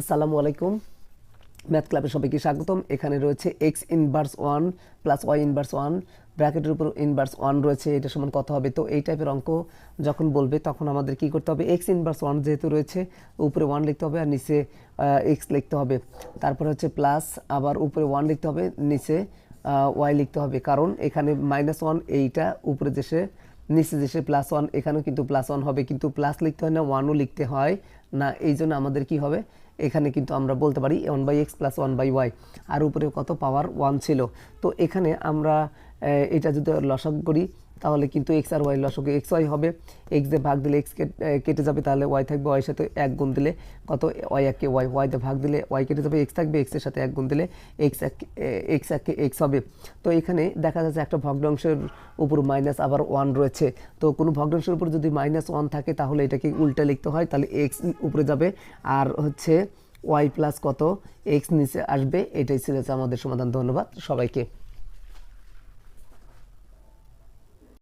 আসসালামু আলাইকুম। ম্যাথ ক্লাবে সবাইকে স্বাগতম। এখানে রয়েছে x inverse one plus y inverse one ব্র্যাকেটের উপর ইনভার্স ওয়ান রয়েছে, এটা সমান কত হবে? তো এই টাইপের অঙ্ক যখন বলবে, তখন আমাদের কি করতে হবে? এক্স ইনভার্স ওয়ান যেহেতু রয়েছে, উপরে ওয়ান লিখতে হবে আর নিচে এক্স লিখতে হবে। তারপর হচ্ছে প্লাস আবার উপরে ওয়ান লিখতে হবে, নিচে ওয়াই লিখতে হবে। কারণ এখানে মাইনাস ওয়ান এইটা, উপরে দেশে নিচে দেশে প্লাস ওয়ান এখানেও কিন্তু প্লাস ওয়ান হবে, কিন্তু প্লাস লিখতে হয় না ওয়ানও লিখতে হয় না। এই জন্য আমাদের কি হবে? এখানে কিন্তু আমরা বলতে পারি one by x plus one by y আর উপরে কত? পাওয়ার ওয়ান ছিল। তো এখানে আমরা এটা যদি লসাগ করি তাহলে কিন্তু এক্স আর ওয়াই লসকে এক্স ওয়াই হবে। এক্স দিয়ে ভাগ দিলে এক্স কেটে যাবে, তাহলে ওয়াই থাকবে ওয়াই সাথে এক গুণ দিলে কত? ওয়াই এককে ওয়াই ওয়াই দিয়ে ভাগ দিলে ওয়াই কেটে যাবে এক্স থাকবে এক্সের সাথে এক গুণ দিলে এক্স এক এক্স এককে এক্স হবে। তো এখানে দেখা যাচ্ছে একটা ভগ্নাংশের উপর মাইনাস আবার ওয়ান রয়েছে। তো কোনো ভগ্নাংশের উপর যদি মাইনাস ওয়ান থাকে, তাহলে এটাকে উল্টা লিখতে হয়, তাহলে এক্স উপরে যাবে। আর হচ্ছে ওয়াই প্লাস কত? এক্স নিচে আসবে, এটাই ছিল আমাদের সমাধান। ধন্যবাদ সবাইকে।